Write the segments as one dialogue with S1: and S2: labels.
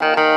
S1: you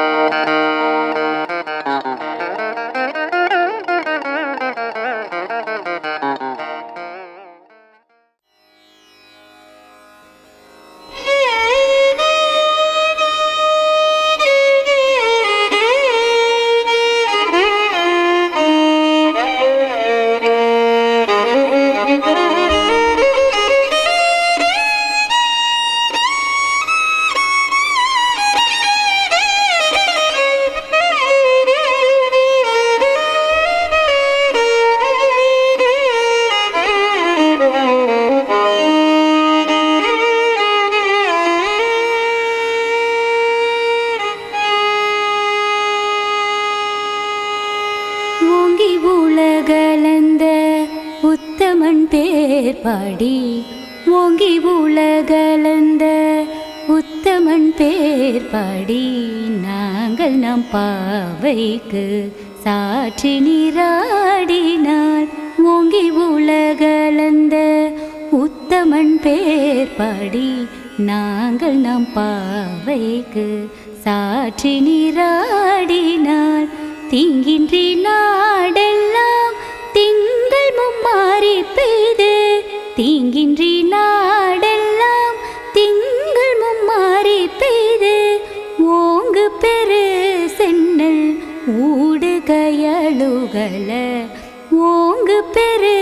S1: ஓங்கி உலகலந்த உத்தமன் பேர் பாடி. ஓங்கி உலகலந்த உத்தமன் பேர் பாடி. நாங்கள் நம் பாவைக்கு சாற்றி நீராடினார். ஓங்கி உலகலந்த உத்தமன் பேர் பாடி. நாங்கள் நம் பாவைக்கு சாற்றி நீராடினார். திங்கின்றி நாடெல்லாம் திங்கள் மும்மாறி பெய்து. தீங்கின்றி நாடெல்லாம் திங்கள் மும்மாறி பெய்து. ஓங்கு பெரு சென்னல் ஊடுகையழுகல ஓங்கு பெரு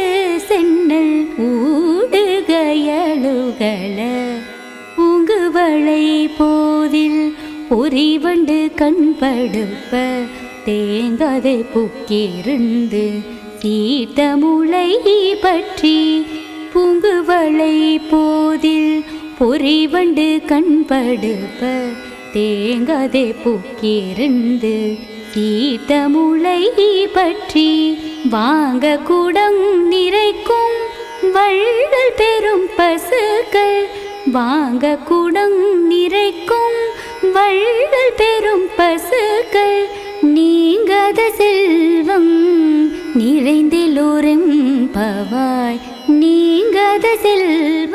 S1: சென்னல் ஊடுகையழுகல வளை போதில் பொறிவண்டு கண்படுப்ப தேங்காதை புக்கிருந்து சீத்த முளை பற்றி பூங்குவளை போதில் பொறிவண்டு கண்படுப்ப தேங்கதை புக்கிருந்து சீத்த முளை பற்றி வாங்க குடம் நிறைக்கும் வள்ளல் பெரும் பசுக்கள் வாங்க குடம் நிறைக்கும் வள்ளல் பெரும் பசுக்கள் நீங்காத செல்வம் நிறைந்திலோரும் பவாய். நீங்காத செல்வம்